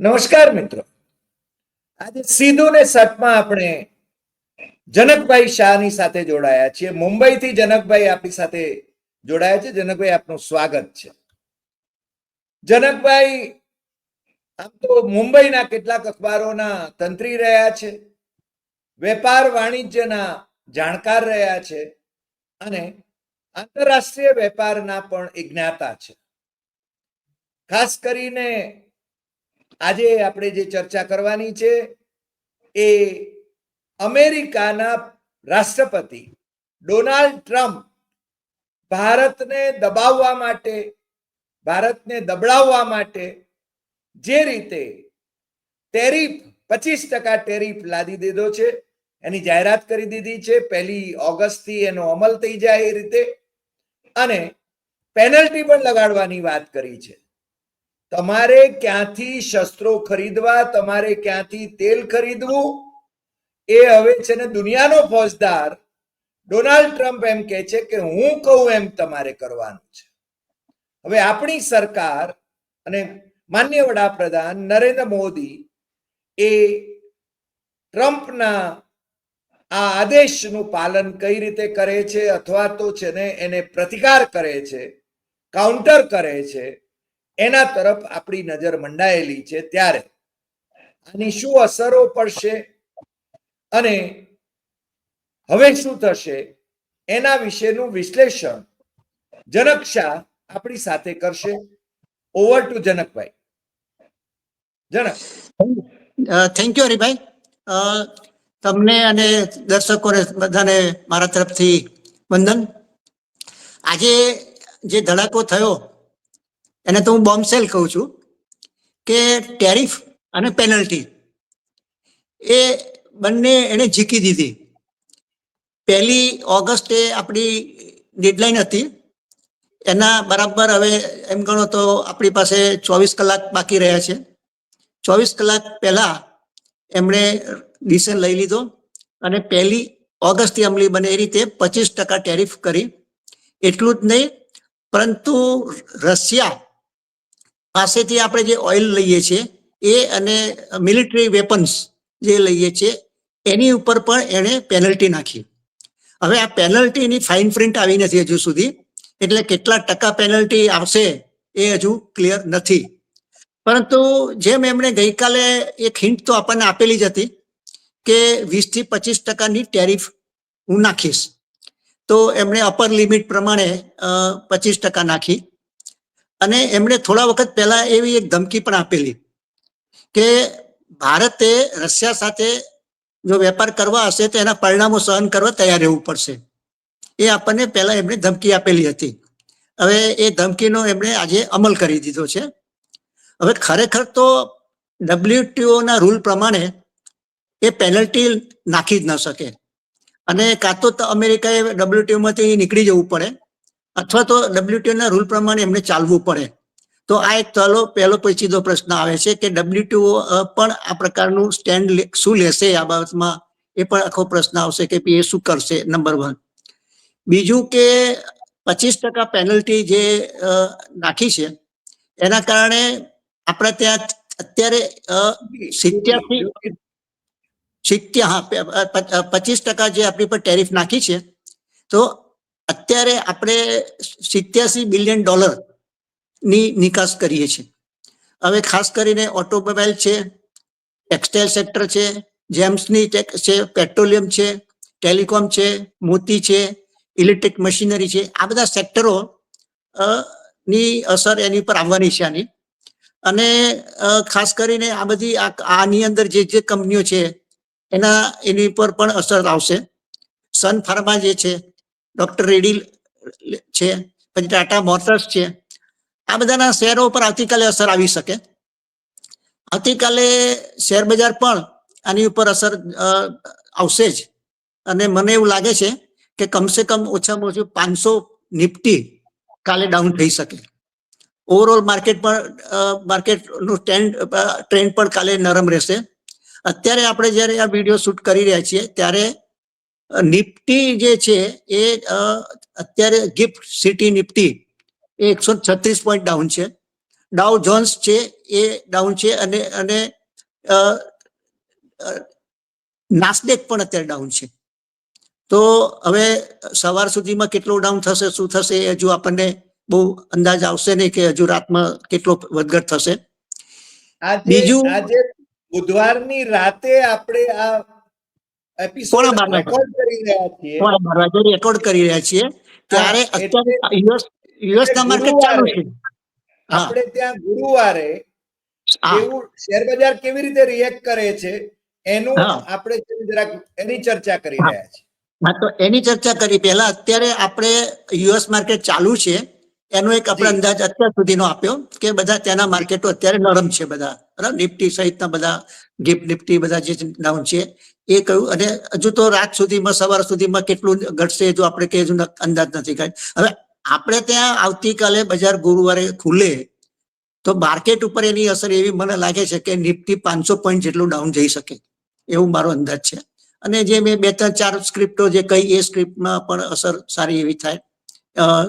નમસ્કાર મિત્રો. આજે સીધું ને સટમાં આપણે જનકભાઈ શાહની સાથે જોડાયા છીએ. મુંબઈથી જનકભાઈ આપણી સાથે જોડાયા છે. જનકભાઈ, આપનું સ્વાગત છે. જનકભાઈ, આમ તો મુંબઈના કેટલાક અખબારોના તંત્રી રહ્યા છે. વેપાર વાણિજ્યના જાણકાર રહ્યા છે. અને આંતરરાષ્ટ્રીય વેપારના પણ જ્ઞાતા છે. ખાસ કરીને આજે આપણે જે ચર્ચા કરવાની છે એ અમેરિકાના રાષ્ટ્રપતિ ડોનાલ્ડ ટ્રમ્પ ભારતને દબાવવા માટે, ભારતને દબડાવવા માટે જે રીતે ટેરિફ, પચીસ ટકા ટેરિફ લાદી દીધો છે, એની જાહેરાત કરી દીધી છે, પહેલી ઓગસ્ટથી એનો અમલ થઈ જાય એ રીતે. અને પેનલ્ટી પણ લગાડવાની વાત કરી છે. તમારે ક્યાંથી શસ્ત્રો ખરીદવા, તમારે ક્યાંથી તેલ ખરીદવું? એ હવે છે ને દુનિયાનો ફોજદાર ડોનાલ્ડ ટ્રમ્પ એમ કે છે કે હું કહું એમ તમારે કરવાનું છે. હવે આપણી સરકાર અને માન્ય વડાપ્રધાન નરેન્દ્ર મોદી એ ટ્રમ્પના આ આદેશનું પાલન કઈ રીતે કરે છે અથવા તો છે ને એને પ્રતિકાર કરે છે, કાઉન્ટર કરે છે એના તરફ આપણી નજર મંડાયેલી છે ત્યારે. આની શું અસરો પડશે અને હવે શું થશે એના વિશેનું વિશ્લેષણ જનક શાહ આપણી સાથે કરશે. Over to Janakbhai. Janak. Thank you Haribhai. તમને અને દર્શકોને બધાને મારા તરફથી વંદન. આજે જે ધડાકો થયો એને તો હું બોમ્બસેલ કહું છું કે ટેરિફ અને પેનલ્ટી એ બંને એણે જીકી દીધી. પહેલી ઓગસ્ટે આપણી ડેડલાઇન હતી. એના બરાબર હવે એમ ગણો તો આપણી પાસે ચોવીસ કલાક બાકી રહ્યા છે. ચોવીસ કલાક પહેલા એમણે ડિસિઝન લઈ લીધો અને પહેલી ઓગસ્ટથી અમલી બને એ રીતે પચીસ ટકા ટેરિફ કરી. એટલું જ નહીં, પરંતુ રશિયા પાસેથી આપણે જે ઓઇલ લઈએ છીએ, એ અને મિલિટરી વેપન્સ જે લઈએ છીએ, એની ઉપર પણ એણે પેનલ્ટી નાખી. હવે આ પેનલ્ટીની ફાઇન પ્રિન્ટ આવી નથી હજુ સુધી, એટલે કેટલા ટકા પેનલ્ટી આવશે એ હજુ ક્લિયર નથી. પરંતુ જેમ એમણે ગઈકાલે એક હિન્ટ તો આપણને આપેલી જ હતી કે વીસથી પચીસ ટકાની ટેરિફ હું નાખીશ. તો એમણે અપર લિમિટ પ્રમાણે પચીસ ટકા નાખી. અને એમણે થોડા વખત પહેલા એવી એક ધમકી પણ આપેલી કે ભારતે રશિયા સાથે જો વેપાર કરવા હશે તો એના પરિણામો સહન કરવા તૈયાર રહેવું પડશે. એ આપણને પહેલા એમણે ધમકી આપેલી હતી. હવે એ ધમકીનો એમણે આજે અમલ કરી દીધો છે. હવે ખરેખર તો ડબ્લ્યુટીઓ ના રૂલ પ્રમાણે એ પેનલ્ટી નાખી જ ન શકે. અને કાં તો અમેરિકાએ ડબલ્યુટીઓમાંથી નીકળી જવું પડે. અથવા તો ડબલ્યુટીઓના રૂલ પ્રમાણે એમને ચાલવું પડે. તો આ એક પહેલો પહેલો પેચીદો પ્રશ્ન આવે છે કે ડબ્લ્યુટીઓ પણ આ પ્રકારનું સ્ટેન્ડ શું લેશે આ બાબતમાં? એ પણ આખો પ્રશ્ન આવશે કે એ શું કરશે? નંબર વન બીજું કે પચીસ ટકા પેનલ્ટી જે નાખી છે, એના કારણે આપણે ત્યાં અત્યારે સિત્યાસી સિત્યા, હા પચીસ ટકા જે આપણી પર ટેરિફ નાખી છે, તો અત્યારે આપણે સિત્યાસી બિલિયન ડોલરની નિકાસ કરીએ છીએ. હવે ખાસ કરીને ઓટોમોબાઈલ છે, ટેક્સટાઇલ સેક્ટર છે, જેમ્સની ટેક- છે, પેટ્રોલિયમ છે, ટેલિકોમ છે, મોતી છે, ઇલેક્ટ્રિક મશીનરી છે, આ બધા સેક્ટરો ની અસર એની ઉપર આવવાની છે આની. અને ખાસ કરીને આ બધી આની અંદર જે જે કંપનીઓ છે, એના, એની ઉપર પણ અસર આવશે. સન ફાર્મા જે છે ડોક્ટર રેડી છે. પછી ટાટા મોટર્સ છે. આ બધાના શેરો ઉપર આવતીકાલે અસર આવી શકે. આવતીકાલે શેર બજાર પણ આની ઉપર અસર આવશે જ. અને મને એવું લાગે છે કે કમસે કમ ઓછામાં ઓછું પાંચસો નિફ્ટી કાલે ડાઉન થઈ શકે. ઓવરઓલ માર્કેટ પણ માર્કેટનું ટ્રેન્ડ ટ્રેન્ડ પણ કાલે નરમ રહેશે. અત્યારે આપણે જ્યારે આ વીડિયો શૂટ કરી રહ્યા છીએ, ત્યારે નિફ્ટી જે છે એ અત્યારે ગિફ્ટ સિટી નિફ્ટી એ એકસો છત્રીસ પોઈન્ટ ડાઉન છે. ડાઉ જોન્સ છે એ ડાઉન છે અને અને નાસ્ડેક પણ અત્યારે ડાઉન છે. તો હવે સવાર સુધીમાં કેટલો ડાઉન થશે શું થશે એ હજુ આપણને બહુ અંદાજ આવશે નહીં કે હજુ રાતમાં કેટલો વધઘટ થશે. બીજું- આજે બુધવારની રાતે આપણે આ એપિસોડ. રેકોર્ડ કરી રહ્યા છીએ. પોણા રેકોર્ડ કરી રહ્યા છીએ. ત્યારે અત્યારે યુએસ યુએસ ના માર્કેટ ચાલુ છે. આપણે ત્યાં ગુરુવારે એવું શેર બજાર કેવી રીતે રિએક્ટ કરે છે એનું આપણે જરાક એની ચર્ચા કરી રહ્યા છીએ. હા તો એની ચર્ચા કરી. પહેલા અત્યારે આપણે યુએસ માર્કેટ ચાલુ છે. એનો એક આપણે અંદાજ અત્યાર સુધીનો આપ્યો કે બધા ત્યાંના માર્કેટો અત્યારે નરમ છે બધા. બરાબર? નિફ્ટી સહિતના બધા ગિફ્ટ નિફ્ટી બધા જે ડાઉન છે. એ કહ્યું, અને હજુ તો રાત સુધીમાં, સવાર સુધીમાં કેટલું ઘટશે જો આપણે કે હજુ અંદાજ નથી કાઢ હવે આપણે ત્યાં આવતીકાલે બજાર ગુરુવારે ખુલે તો માર્કેટ ઉપર એની અસર એવી મને લાગે છે કે નિફ્ટી પાંચસો પોઈન્ટ જેટલું ડાઉન જઈ શકે. એવું મારો અંદાજ છે. અને જે મેં બે ત્રણ ચાર સ્ક્રિપ્ટો જે કહી એ સ્ક્રિપ્ટમાં પણ અસર સારી એવી થાય.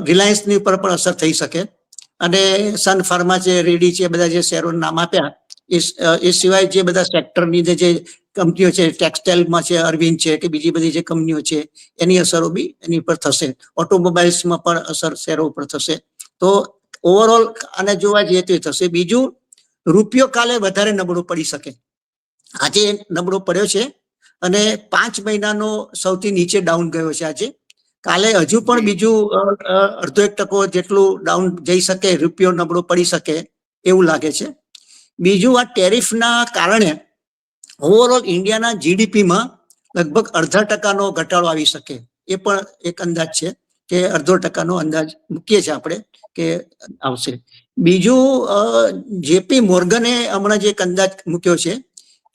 રિલાયન્સની ઉપર પણ અસર થઈ શકે. અને સન ફાર્મા છે રેડી છે બધા જે શેરો નામ આપ્યા, એ સિવાય જે બધા સેક્ટરની જે કંપનીઓ છે, ટેક્સટાઇલમાં છે, અરવિંદ છે કે બીજી બધી જે કંપનીઓ છે, એની અસરો બી એની ઉપર થશે. ઓટોમોબાઈલ્સમાં પણ અસર શેરો ઉપર થશે. તો ઓવરઓલ આને જોવા જઈએ તો એ થશે. બીજું, રૂપિયો કાલે વધારે નબળો પડી શકે. આજે નબળો પડ્યો છે અને પાંચ મહિનાનો સૌથી નીચે ડાઉન ગયો છે આજે. કાલે હજુ પણ બીજું અડધો એક ટકો જેટલું ડાઉન જઈ શકે, રૂપિયો નબળો પડી શકે એવું લાગે છે. બીજું આ ટેરિફના કારણે ઓવરઓલ ઇન્ડિયાના જીડીપીમાં લગભગ અડધા ટકાનો ઘટાડો આવી શકે. એ પણ એક અંદાજ છે કે અડધો ટકાનો અંદાજ મૂકીએ છીએ આપણે કે આવશે. બીજું જેપી મોર્ગને હમણાં જે એક અંદાજ મૂક્યો છે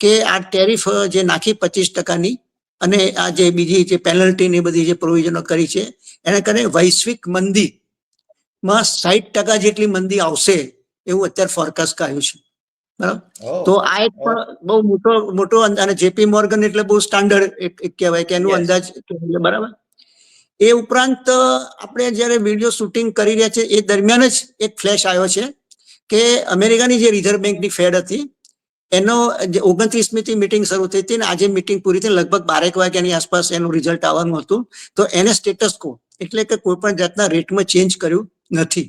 કે આ ટેરિફ જે નાખી પચીસ ટકાની અને આ જે બીજી જે પેનલ્ટી ની બધી જે પ્રોવિઝનો કરી છે, એને કારણે વૈશ્વિક મંદીમાં સાહીઠ ટકા જેટલી મંદી આવશે એવું અત્યારે ફોરકાસ્ટ કહ્યું છે. બરાબર તો આ એક પણ બહુ મોટો મોટો અને જેપી મોર્ગન એટલે બહુ સ્ટાન્ડર્ડ એક કહેવાય કે એનું અંદાજ બરાબર. એ ઉપરાંત આપણે જ્યારે વીડિયો શૂટિંગ કરી રહ્યા છે એ દરમિયાન જ એક ફ્લેશ આવ્યો છે કે અમેરિકાની જે રિઝર્વ બેંકની ફેડ હતી એનો જે ઓગણત્રીસમી થી મિટિંગ શરૂ થઈ હતી ને આજે મિટિંગ પૂરી થઈ લગભગ બારેક વાગ્યાની આસપાસ એનું રિઝલ્ટ આવવાનું હતું. તો એને સ્ટેટસ કો એટલે કે કોઈ પણ જાતના રેટમાં ચેન્જ કર્યું નથી.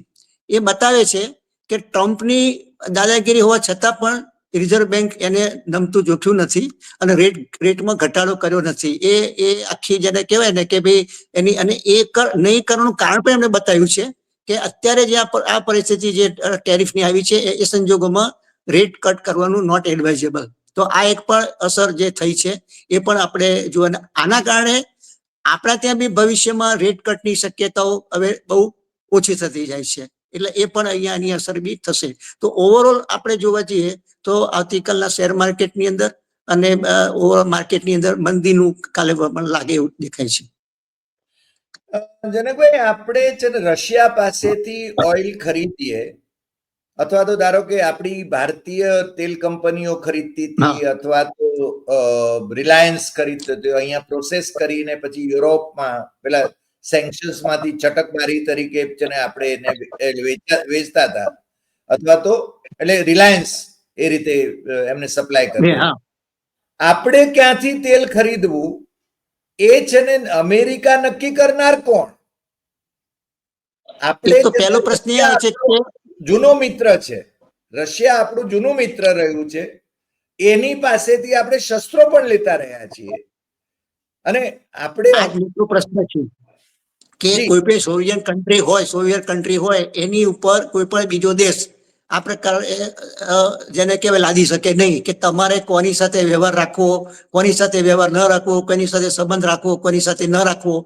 એ બતાવે છે કે ટ્રમ્પની દાદાગીરી હોવા છતાં પણ રિઝર્વ બેંક એને નમતું જોખ્યું નથી અને રેટ, રેટમાં ઘટાડો કર્યો નથી. એ એ આખી જેને કહેવાય ને કે ભાઈ એની, અને એ કર, નહીં કરવાનું કારણ પણ એમણે બતાવ્યું છે કે અત્યારે જે આ પરિસ્થિતિ જે ટેરિફની આવી છે એ- એ સંજોગોમાં રેટ કટ કરવાનું નોટ એડવાઇઝેબલ તો આ એક પણ અસર જે થઈ છે એ પણ આપણે જોવાના આના કારણે આપણા ત્યાં બી ભવિષ્યમાં રેટ કટની શક્યતાઓ હવે બહુ ઓછી થતી જાય છે. એટલે એ પણ અહીંયા એની અસર બી થશે. તો ઓવરઓલ આપણે જોવા જઈએ તો આવતીકાલના શેર માર્કેટની અંદર અને ઓવરઓલ માર્કેટની અંદર મંદીનું કાલે પણ લાગે એવું દેખાય છે. જનકભાઈ આપણે છે ને રશિયા પાસેથી ઓઇલ ખરીદીએ અથવા તો ધારો કે આપણી ભારતીય તેલ કંપનીઓ ખરીદતી હતી અથવા તો રિલાયન્સ ખરીદતો હતો અહીંયા પ્રોસેસ કરીને પછી યુરોપમાં પેલા સેન્કશન્સમાંથી ચટકબારી તરીકે છે આપણે એને વેચતા હતા. અથવા તો એટલે રિલાયન્સ એ રીતે એમને સપ્લાય બે, આપણે ક્યાંથી તેલ ખરીદવું? એ છે ને અમેરિકા નક્કી કરનાર કોણ? આપણે તો પહેલો પ્રશ્ન એ છે કે જૂનો મિત્ર છે. રશિયા આપણું જૂનું મિત્ર રહ્યું છે. એની પાસેથી આપણે શસ્ત્રો પણ લેતા રહ્યા છીએ. અને આપણે આ પ્રશ્ન છે. કે કોઈ પણ સોવિયત કન્ટ્રી હોય સોવિયત કન્ટ્રી હોય એની ઉપર કોઈ પણ બીજો દેશ આ પ્રકાર જેને કહેવાય લાદી શકે નહીં કે તમારે કોની સાથે વ્યવહાર રાખવો કોની સાથે વ્યવહાર ન રાખવો કોની સાથે સંબંધ રાખવો કોની સાથે ન રાખવો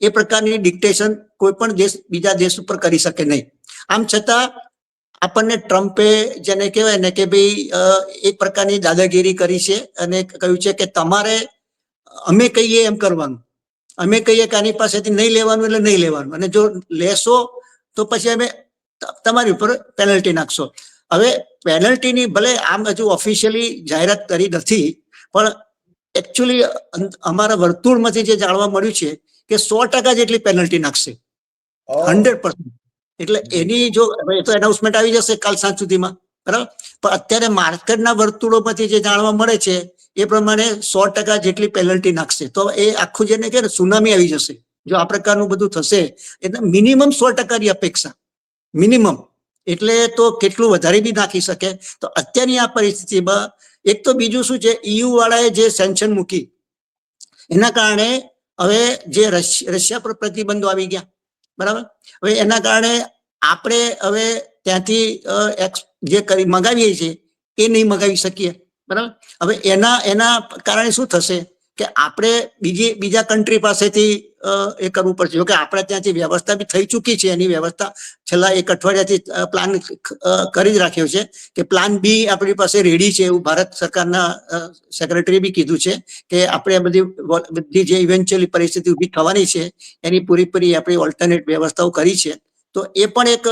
એ પ્રકારની ડિક્ટેશન કોઈ પણ દેશ બીજા દેશ ઉપર કરી શકે નહીં. આમ છતાં આપણને ટ્રમ્પે જેને કહેવાય ને કે ભાઈ એક પ્રકારની દાદાગીરી કરી છે અને કહ્યું છે કે તમારે અમે કહીએ એમ કરવાનું. અમે કહીએ કે આની પાસેથી નહીં લેવાનું એટલે નહીં લેવાનું. અને જો લેશો તો પછી અમે તમારી ઉપર પેનલ્ટી નાખશો. હવે પેનલ્ટીની ભલે આમ હજુ ઓફિશિયલી જાહેરાત કરી નથી પણ એકચ્યુઅલી અમારા વર્તુળમાંથી જે જાણવા મળ્યું છે કે સો ટકા જેટલી પેનલ્ટી નાખશે. હંડ્રેડ પર્સન્ટ એટલે એની જો તો એનાઉન્સમેન્ટ આવી જશે કાલ સાંજ સુધીમાં. બરાબર? પણ અત્યારે માર્કેટના વર્તુળોમાંથી જે જાણવા મળે છે એ પ્રમાણે સો ટકા જેટલી પેનલ્ટી નાખશે. તો એ આખું જેને કે સુનામી આવી જશે. જો આ પ્રકારનું બધું થશે, એટલે મિનિમમ સો ટકાની અપેક્ષા. મિનિમમ એટલે તો કેટલું વધારે બી નાખી શકે. તો અત્યારની આ પરિસ્થિતિમાં એક તો બીજું શું છે ઈયુ વાળાએ જે સેન્શન મૂકી, એના કારણે હવે જે રશ- રશિયા પર પ્રતિબંધો આવી ગયા. બરાબર? હવે એના કારણે આપણે હવે ત્યાંથી જે કરી, મગાવીએ છીએ, એ નહીં મગાવી શકીએ. બરાબર? હવે એના એના કારણે શું થશે કે આપણે બીજી, બીજા કન્ટ્રી પાસેથી એ કરવું પડશે. જોકે આપણે ત્યાંથી વ્યવસ્થા બી થઈ ચૂકી છે. એની વ્યવસ્થા છેલ્લા એક અઠવાડિયાથી પ્લાન કરી જ રાખ્યો છે કે પ્લાન બી આપણી પાસે રેડી છે એવું ભારત સરકારના સેક્રેટરી બી કીધું છે કે આપણે બધી બધી જે ઇવેન્ચ્યુઅલી પરિસ્થિતિ ઊભી થવાની છે, એની પૂરેપૂરી આપણી ઓલ્ટરનેટ વ્યવસ્થાઓ કરી છે. તો એ પણ એક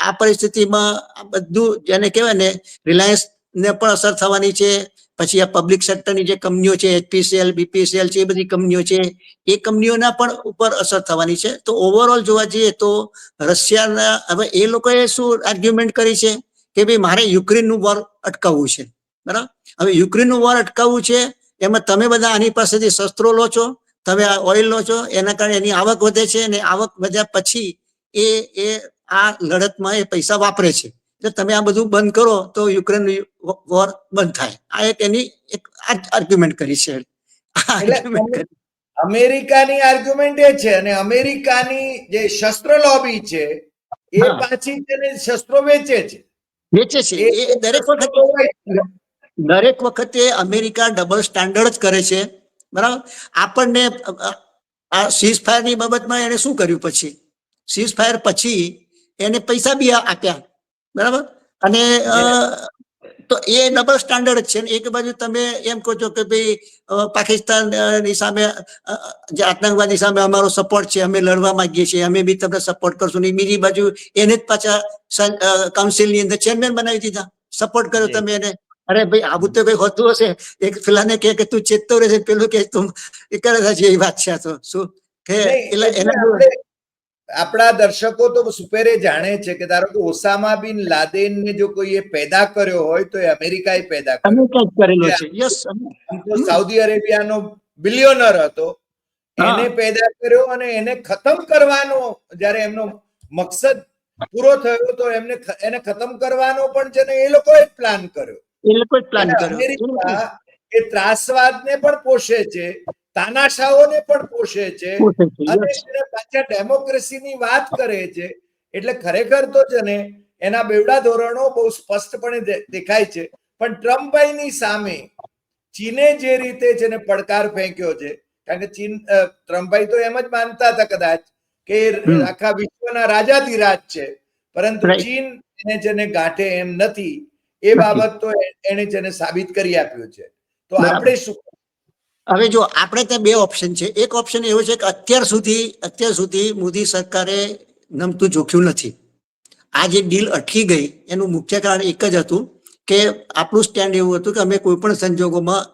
આ પરિસ્થિતિમાં બધું જેને કહેવાય ને, રિલાયન્સ ને પણ અસર થવાની છે. પછી આ પબ્લિક સેક્ટરની જે કંપનીઓ છે એચપીસીએલ બીપીસીએલ છે, એ બધી કંપનીઓ છે, એ કંપનીઓના પણ ઉપર અસર થવાની છે. તો ઓવરઓલ જોવા જઈએ તો રશિયાના, હવે એ લોકોએ શું આર્ગ્યુમેન્ટ કરી છે કે ભાઈ મારે યુક્રેનનું વોર અટકાવવું છે. બરાબર? હવે યુક્રેનનું વોર અટકાવવું છે, એમાં તમે બધા આની પાસેથી શસ્ત્રો લો છો, તમે આ ઓઇલ લો છો, એના કારણે એની આવક વધે છે અને આવક વધ્યા પછી એ એ આ લડતમાં એ પૈસા વાપરે છે. તમે આ બધું બંધ કરો તો યુક્રેન વોર બંધ થાય. આ એક એની એક આર્ગ્યુમેન્ટ કરી છે. અમેરિકાની આર્ગ્યુમેન્ટ એ છે અને અમેરિકાની જે શસ્ત્ર લોબી છે એ પાછી તેને શસ્ત્રો વેચે છે. વેચે છે. એ દરેક વખતે દરેક વખતે અમેરિકા ડબલ સ્ટાન્ડર્ડ જ કરે છે. બરાબર? આપણને આ સીઝ ફાયરની બાબતમાં એને શું કર્યું પછી? સીઝ ફાયર પછી એને પૈસા બી આપ્યા. બરાબર? અને તો એ ડબલ સ્ટાન્ડર્ડ છે. એક બાજુ તમે એમ કહો છો કે ભાઈ પાકિસ્તાનની સામે જે આતંકવાદની સામે અમારો સપોર્ટ છે અમે લડવા માંગીએ છીએ અમે બી તમને સપોર્ટ કરશું ને બીજી બાજુ એને જ પાછા કાઉન્સિલની અંદર ચેરમેન બનાવી દીધા. સપોર્ટ કર્યો તમે એને. અરે ભાઈ આવું તો કઈ હોતું હશે. એક પેલાને કહે કે તું ચેતતો રહેશે પેલું કે તું એ કરે છે. એ વાત છે તો. શું? કે એટલે એના આપણે દર્શકો તો સુપેરે જાણે છે કે ધારો કે ઓસામા બિન લાદેનને જો કોઈએ પેદા કર્યો હોય તો એ અમેરિકાએ પેદા કરેલો છે. યસ સાઉદી અરેબિયાનો બિલિયોનર હતો. એને પેદા કર્યો અને એને ખતમ કરવાનો જ્યારે એમનો મકસદ પૂરો થયો તો એમને એને ખતમ કરવાનો પણ છે ને એ લોકોએ જ પ્લાન કર્યો. એ લોકો પ્લાન કર્યો. અમેરિકા એ ત્રાસવાદને પણ પોષે છે. તાનાશાહોને પણ પોષે છે. અને પાછા ડેમોક્રેસીની વાત કરે છે. એટલે ખરેખર તો છે ને એના બેવડા ધોરણો બહુ સ્પષ્ટપણે દેખાય છે. પણ ટ્રમ્પભાઈની સામે ચીને જે રીતે છે ને પડકાર ફેંક્યો છે કારણ કે ચીન ટ્રમ્પભાઈ તો એમ જ માનતા હતા કદાચ કે. આખા વિશ્વના રાજાધિરાજ છે. પરંતુ ચીન એને છે ને ગાંઠે એમ નથી. એ બાબત તો એને છે ને સાબિત કરી આપ્યું છે. તો આપણે શું હવે જો આપણે ત્યાં બે ઓપ્શન છે. એક ઓપ્શન એવો છે કે અત્યાર સુધી અત્યાર સુધી મોદી સરકારે નમતું જોખ્યું નથી. આ જે ડીલ અટકી ગઈ એનું મુખ્ય કારણ એક જ હતું કે આપણું સ્ટેન્ડ એવું હતું કે અમે કોઈ પણ સંજોગોમાં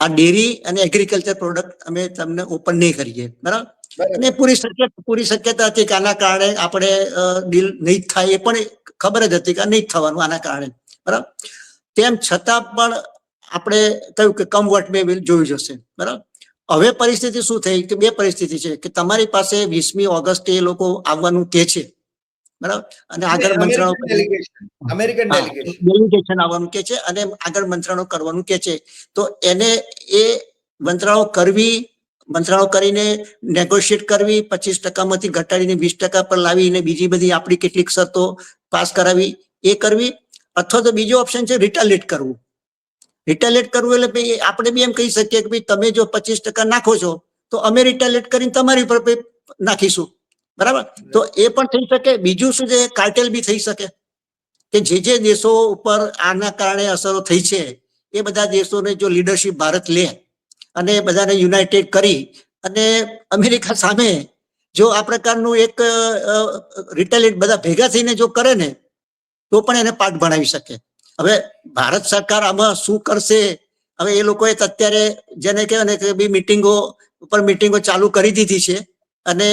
આ ડેરી અને એગ્રીકલ્ચર પ્રોડક્ટ અમે તમને ઓપન નહીં કરીએ. બરાબર. અને પૂરી શક્યતા પૂરી શક્યતા હતી કે આના કારણે આપણે ડીલ નહીં થાય એ પણ ખબર જ હતી કે નહીં થવાનું આના કારણે. બરાબર? તેમ છતાં પણ આપણે કહ્યું કે કમ વોટ મે વિલ જોયું જશે બરાબર? હવે પરિસ્થિતિ શું થઈ? કે બે પરિસ્થિતિ છે કે તમારી પાસે વીસમી ઓગસ્ટે એ લોકો આવવાનું કે છે બરાબર? અને આગળ મંત્રણો અમેરિકન ડેલિગેશન આવવાનું કે છે અને આગળ મંત્રણો કરવાનું કે છે. તો એને એ મંત્રણો કરવી મંત્રણો કરીને નેગોશિયેટ કરવી પચીસ ટકામાંથી ઘટાડીને વીસ ટકા પર લાવીને બીજી બધી આપણી કેટલીક શરતો પાસ કરાવી એ કરવી. અથવા તો બીજો ઓપ્શન છે રિટાલિએટ કરવું. રિટાલિએટ કરવું એટલે ભાઈ, આપણે બી એમ કહી શકીએ કે ભાઈ, તમે જો પચીસ ટકા નાખો છો, તો અમે રિટેલેટ કરીને તમારી પર નાખીશું. બરાબર? તો એ પણ થઈ શકે. બીજું શું છે? કાર્ટેલ બી થઈ શકે. કે જે જે દેશો ઉપર આના કારણે અસરો થઈ છે, એ બધા દેશોને જો લીડરશિપ ભારત લે અને બધાને યુનાઇટેડ કરી અને અમેરિકા સામે જો આ પ્રકારનું એક રિટેલેટ બધા ભેગા થઈને જો કરે ને, તો પણ એને પાઠ ભણાવી શકે. હવે ભારત સરકાર આમાં શું કરશે? હવે એ લોકોએ અત્યારે જેને કહેવાય કે બી મિટિંગો ઉપર મિટિંગો ચાલુ કરી દીધી છે. અને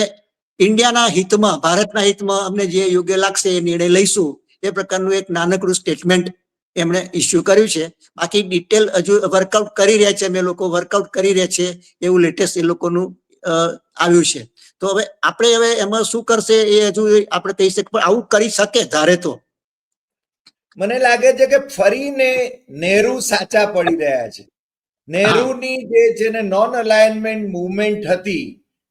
ઇન્ડિયાના હિતમાં, ભારતના હિતમાં અમને જે યોગ્ય લાગશે એ નિર્ણય લઈશું. એ પ્રકારનું એક નાનકડું સ્ટેટમેન્ટ એમણે ઇસ્યુ કર્યું છે. બાકી ડિટેલ હજુ વર્કઆઉટ કરી રહ્યા છે. અમે લોકો વર્કઆઉટ કરી રહ્યા છે. એવું લેટેસ્ટ એ લોકોનું આવ્યું છે. તો હવે આપણે હવે એમાં શું કરશે એ હજુ આપણે કહી શકીએ પણ આવું કરી શકે ધારે તો. મને લાગે છે કે ફરીને નહેરુ સાચા પડી રહ્યા છે. નેહરુની જે છે ને નોન અલાઇનમેન્ટ મુવમેન્ટ હતી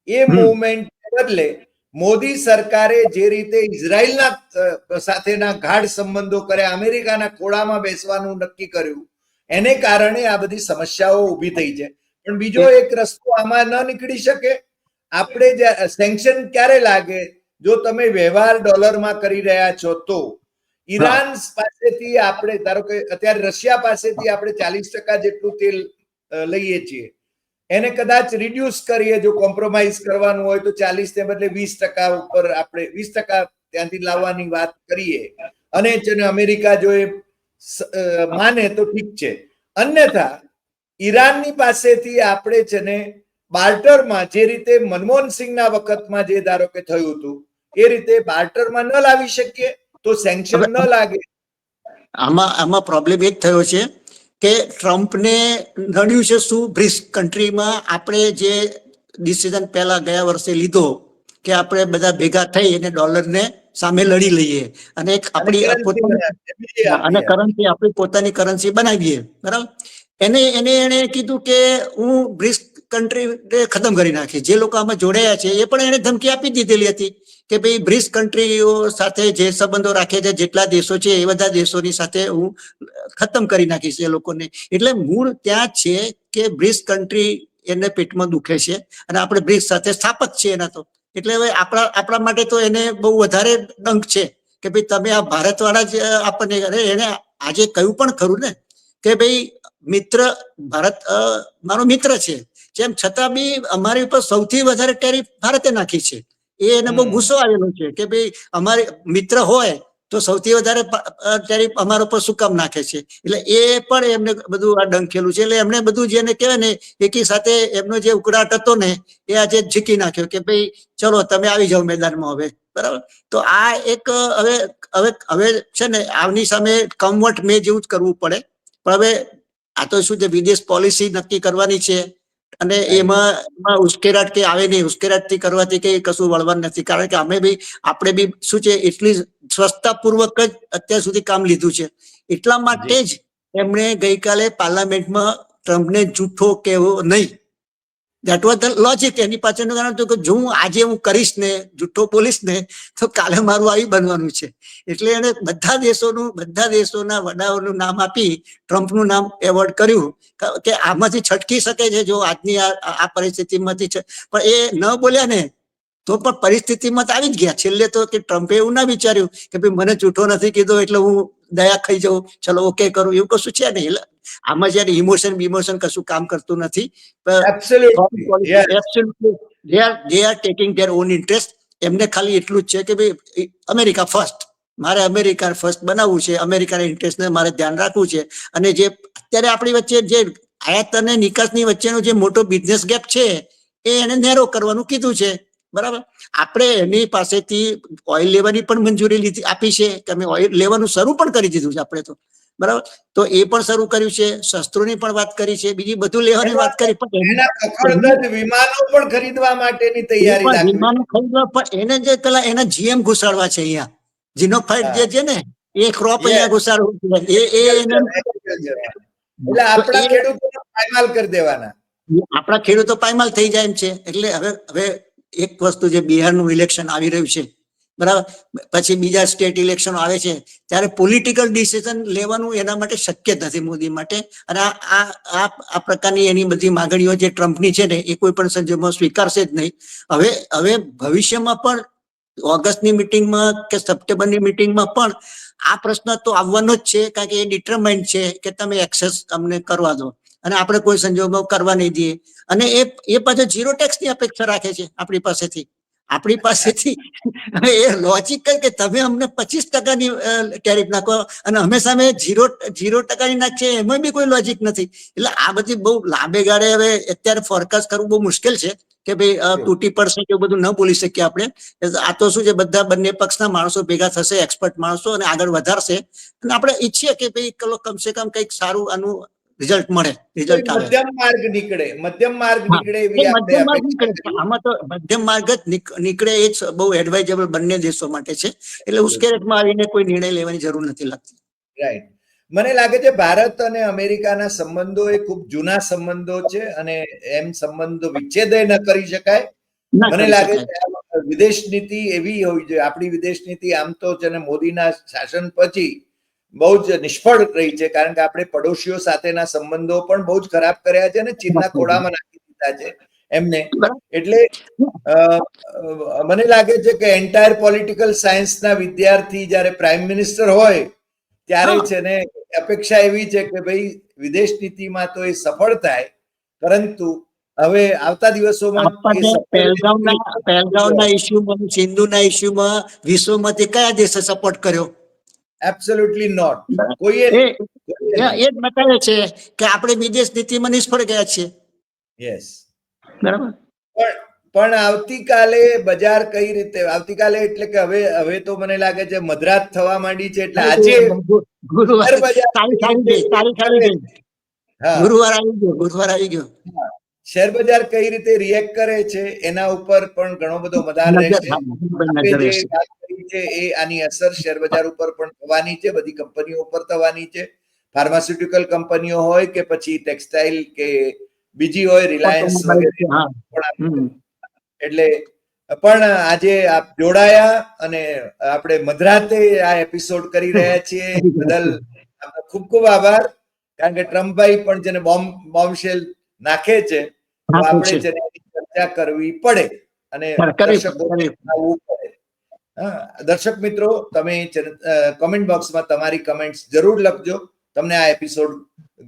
એ મુવમેન્ટ બદલે મોદી સરકારે જે રીતે ઇઝરાયલના સાથેના ગાઢ સંબંધો કર્યા અમેરિકાના ખોળામાં બેસવાનું નક્કી કર્યું એને કારણે આ બધી સમસ્યાઓ ઊભી થઈ છે. પણ બીજો એક રસ્તો આમાં ન નીકળી શકે. આપણે સેન્કશન ક્યારે લાગે? જો તમે વ્યવહાર ડોલરમાં કરી રહ્યા છો તો. ઈરાન પાસેથી આપણે ધારો કે અત્યારે રશિયા પાસેથી આપણે ચાલીસ ટકા જેટલું તેલ લઈએ છીએ. એને કદાચ રિડ્યુસ કરીએ જો કોમ્પ્રોમાઇઝ કરવાનું હોય તો ચાલીસ ને બદલે વીસ ટકા ઉપર આપણે વીસ ટકા ત્યાંથી લાવવાની વાત કરીએ. અને અમેરિકા જો એ માને તો ઠીક છે. અન્યથા ઈરાનની પાસેથી આપણે છે ને બાર્ટરમાં જે રીતે મનમોહન સિંહના વખતમાં જે ધારો કે થયું હતું એ રીતે બાર્ટરમાં ન લાવી શકીએ. તો સેન્કશન ન લાગે. આમાં આમાં પ્રોબ્લેમ એ જ થયો છે કે ટ્રમ્પને નડ્યું છે શું બ્રિક્સ કન્ટ્રીમાં આપણે જે ડિસિઝન પહેલા ગયા વર્ષે લીધો કે આપણે બધા ભેગા થઈ અને ડોલરને સામે લડી લઈએ અને એક આપણી પોતાની અને કરન્સી આપણી પોતાની કરન્સી બનાવીએ બરાબર? એને એને એને કીધું કે હું બ્રિક્સ કન્ટ્રી ખતમ કરી નાખી જે લોકો આમાં જોડાયા છે એ પણ એને ધમકી આપી દીધેલી હતી. કે ભાઈ બ્રિક્સ કન્ટ્રીઓ સાથે જે સંબંધો રાખે છે, જેટલા દેશો છે, એ બધા દેશોની સાથે હું ખતમ કરી નાખીશ એ લોકોને. એટલે મૂળ ત્યાં છે કે બ્રિક્સ કન્ટ્રી એને પેટમાં દુખે છે અને આપણે બ્રિક્સ સાથે સ્થાપક છે એના તો. એટલે હવે આપણા આપણા માટે તો એને બહુ વધારે ડંક છે કે ભાઈ તમે આ ભારત વાળા જ આપણને, અરે એને આજે કહ્યું પણ ખરું ને? કે ભાઈ મિત્ર, ભારત મારો મિત્ર છે. જેમ છતાં બી અમારી ઉપર સૌથી વધારે ટેરિફ ભારતે નાખી છે. એ એને બહુ ગુસ્સો આવેલો છે કે ભાઈ અમારે મિત્ર હોય તો સૌથી વધારે ટેરિફ અમારા ઉપર શું કામ નાખે છે? એટલે એ પણ એમને બધું આ ડંખેલું છે. એટલે એમને બધું જેને કહેવાય ને એકી સાથે એમનો જે ઉકળાટ હતો ને એ આજે ઝીકી નાખ્યો કે ભાઈ ચલો તમે આવી જાઓ મેદાનમાં હવે. બરાબર? તો આ એક હવે હવે હવે છે ને આમની સામે કમવટ મેં જેવું જ કરવું પડે. પણ હવે આ તો શું છે વિદેશ પોલિસી નક્કી કરવાની છે. અને એમાં એમાં ઉશ્કેરાટ કે આવે નહીં ઉશ્કેરાટથી કરવાથી કે કશું વળવાનું નથી. કારણ કે અમે બી આપણે બી શું છે એટલી સ્વચ્છતાપૂર્વક જ અત્યાર સુધી કામ લીધું છે. એટલા માટે જ એમણે ગઈકાલે પાર્લામેન્ટમાં ટ્રમ્પને જૂઠો કહેવો નહીં. દેટ વોઝ ધ લોજિક એની પાછળનું કારણ હતું કે જો હું આજે હું કરીશ ને જૂઠો બોલીશ ને, તો કાલે મારું આવી બનવાનું છે. એટલે એને બધા દેશોનું, બધા દેશોના વડાઓનું નામ આપી, ટ્રમ્પનું નામ એવોર્ડ કર્યું. કે આમાંથી છટકી શકે છે જો આજની આ આ પરિસ્થિતિમાંથી છે, પણ એ ન બોલ્યા ને, તો પણ પરિસ્થિતિમાં તો આવી જ ગયા. છેલ્લે તો કે ટ્રમ્પે એવું ના વિચાર્યું કે ભાઈ મને જૂઠો નથી કીધો, એટલે હું દયા ખાઈ જાઉં. ચલો ઓકે કરું. એવું કશું છે નહીં. એટલે આમાં જયારે ઇમોશન બિમોશન કશું કામ કરતું નથી taking their own interest. એમને ખાલી એટલું જ છે કે ભાઈ અમેરિકા ફર્સ્ટ મારે અમેરિકા ફર્સ્ટ બનાવવું છે અમેરિકાના ઇન્ટરેસ્ટને મારે ધ્યાન રાખવું છે. અને જે અત્યારે આપણી વચ્ચે જે આયાત અને નિકાસની વચ્ચેનો જે મોટો બિઝનેસ ગેપ છે એ એને નેરો કરવાનું કીધું છે. બરાબર? આપણે એની પાસેથી ઓઇલ લેવાની પણ મંજૂરી લીધી આપી છે. કે અમે ઓઇલ લેવાનું શરૂ પણ કરી દીધું છે આપણે તો. બરાબર? તો એ પણ શરૂ કર્યું છે શસ્ત્રોની પણ વાત કરી છે બીજી બધું લેવાની વાત કરી પણ વિમાનો પણ ખરીદવા માટેની તૈયારી વિમાનો ખરીદવા પણ એને જે પેલા એના જીએમ ઘુસાડવા છે અહીંયા. જીનોફાઇટ જે છે ને એ ક્રોપ અહીંયા ઘુસાડવું છે. એ એટલે આપણા પાયમાલ કરી દેવાના. આપણા ખેડૂતો પાયમાલ થઈ જાય એમ છે. એટલે હવે હવે એક વસ્તુ જે બિહારનું ઇલેક્શન આવી રહ્યું છે બરાબર? પછી બીજા સ્ટેટ ઇલેક્શન આવે છે, ત્યારે પોલિટિકલ ડિસિઝન લેવાનું એના માટે શક્ય નથી મોદી માટે. અને આ આ આ પ્રકારની એની બધી માંગણીઓ જે ટ્રમ્પની છે ને, એ કોઈ પણ સંજોગમાં સ્વીકારશે જ નહીં. હવે હવે ભવિષ્યમાં પણ, ઓગસ્ટની મિટિંગમાં કે સપ્ટેમ્બરની મિટિંગમાં પણ આ પ્રશ્ન તો આવવાનો જ છે, કારણ કે એ ડિટરમાઇન્ડ છે કે તમે એક્સેસ અમને કરવા દો. અને આપણે કોઈ સંજોગમાં કરવા નહીં દઈએ. અને એ એ પાછો ઝીરો ટેક્સની અપેક્ષા રાખે છે આપણી પાસેથી. આપણી પાસેથી એ લોજિક કે તમે અમને પચીસ ટકાની ટેરિફ નાખો અને અમે સામે ઝીરો ટકાની નાખીએ એમાં બી કોઈ લોજિક નથી. એટલે આ બધી બહુ લાંબે ગાળે હવે અત્યારે ફોરકાસ્ટ કરવું બહુ મુશ્કેલ છે કે ભાઈ તૂટી પડશે કે બધું ન બોલી શકીએ આપણે. આ તો શું છે બધા બંને પક્ષના માણસો ભેગા થશે એક્સપર્ટ માણસો અને આગળ વધારશે. અને આપણે ઈચ્છીએ કે ભાઈ કમસે કમ કંઈક સારું આનું રિઝલ્ટ મળે રિઝલ્ટ આવે. મધ્યમ માર્ગ નીકળે મધ્યમ માર્ગ નીકળે મધ્યમ માર્ગ નીકળે આમાં તો મધ્યમ માર્ગ જ નીકળે એ જ બહુ એડવાઇઝેબલ બંને દેશો માટે છે. એટલે ઉશ્કેરટમાં આવીને કોઈ નિર્ણય લેવાની જરૂર નથી લાગતી. રાઈટ મને લાગે છે ભારત અને અમેરિકાના સંબંધો એ ખૂબ જૂના સંબંધો છે અને એમ સંબંધો વિચ્છેદ ન કરી શકાય. મને લાગે છે વિદેશ નીતિ એવી હોવી જોઈએ આપણી વિદેશ નીતિ આમ તો છે ને મોદીના શાસન પછી બહુ જ નિષ્ફળ રહી છે કારણ કે આપણે પડોશીઓ સાથેના સંબંધો પણ બહુ જ ખરાબ કર્યા છે અને ચીનના ખોળામાં નાખી દીધા છે એમને. એટલે મને લાગે છે કે એન્ટાયર પોલિટિકલ સાયન્સના વિદ્યાર્થી જ્યારે પ્રાઇમ મિનિસ્ટર હોય ત્યારે છે ને અપેક્ષા એવી છે કે ભાઈ વિદેશ નીતિમાં તો એ સફળ થાય પરંતુ હવે આવતા દિવસોમાં પહેલગામના પહેલગામના ઇસ્યુમાં સિંધુના ઇસ્યુમાં વિશ્વમાંથી કયા દેશે સપોર્ટ કર્યો? Absolutely not. કોઈએ એ જ બતાવે છે કે આપણે વિદેશ નીતિમાં નિષ્ફળ ગયા છીએ. યસ બરાબર. પણ પણ આવતીકાલે બજાર કઈ રીતે આવતીકાલે એટલે કે હવે હવે તો મને લાગે છે મધરાત થવા માંડી છે એટલે આજે ગુરુવાર બજાર તારીખ આવી ગઈ તારીખ આવી ગઈ. ગુરુવાર આવી ગયો ગુરુવાર આવી ગયો. શેર બજાર કઈ રીતે રિએક્ટ કરે છે એના ઉપર પણ ઘણો બધો મદાર રહેશે. છે એ આની અસર શેર બજાર ઉપર પણ થવાની છે બધી કંપનીઓ ઉપર થવાની છે. ફાર્માસ્યુટિકલ કંપનીઓ હોય કે પછી ટેક્સટાઇલ કે બીજી હોય રિલાયન્સ. એટલે પણ આજે આપ જોડાયા અને આપણે મધરાતે આ એપિસોડ કરી રહ્યા છીએ. બદલ ખૂબ ખૂબ આભાર. કારણ કે ટ્રમ્પભાઈ પણ જેને બોમ્બ બોમ્બશેલ નાખે છે આપણે. ચર્ચા કરવી પડે અને દર્શકો પડે દર્શક મિત્રો તમે કમેન્ટ બોક્સમાં તમારી કમેન્ટ્સ જરૂર લખજો. તમને આ એપિસોડ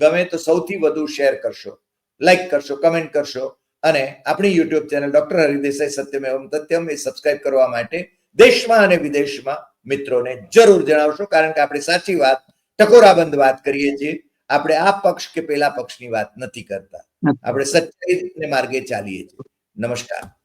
ગમે તો સૌથી વધુ શેર કરશો. લાઈક કરશો કમેન્ટ કરશો અને આપણી યુટ્યુબ ચેનલ ડોક્ટર હરિદેસાઈ સત્યમ એવમ તથ્યમ એ સબસ્ક્રાઇબ કરવા માટે દેશમાં અને વિદેશમાં મિત્રોને જરૂર જણાવશો. કારણ કે આપણે સાચી વાત ટકોરાબંધ વાત કરીએ છીએ. આપણે આ પક્ષ કે પેલા પક્ષની વાત નથી કરતા. આપણે સચ્ચાઈને માર્ગે ચાલીએ છીએ. નમસ્કાર.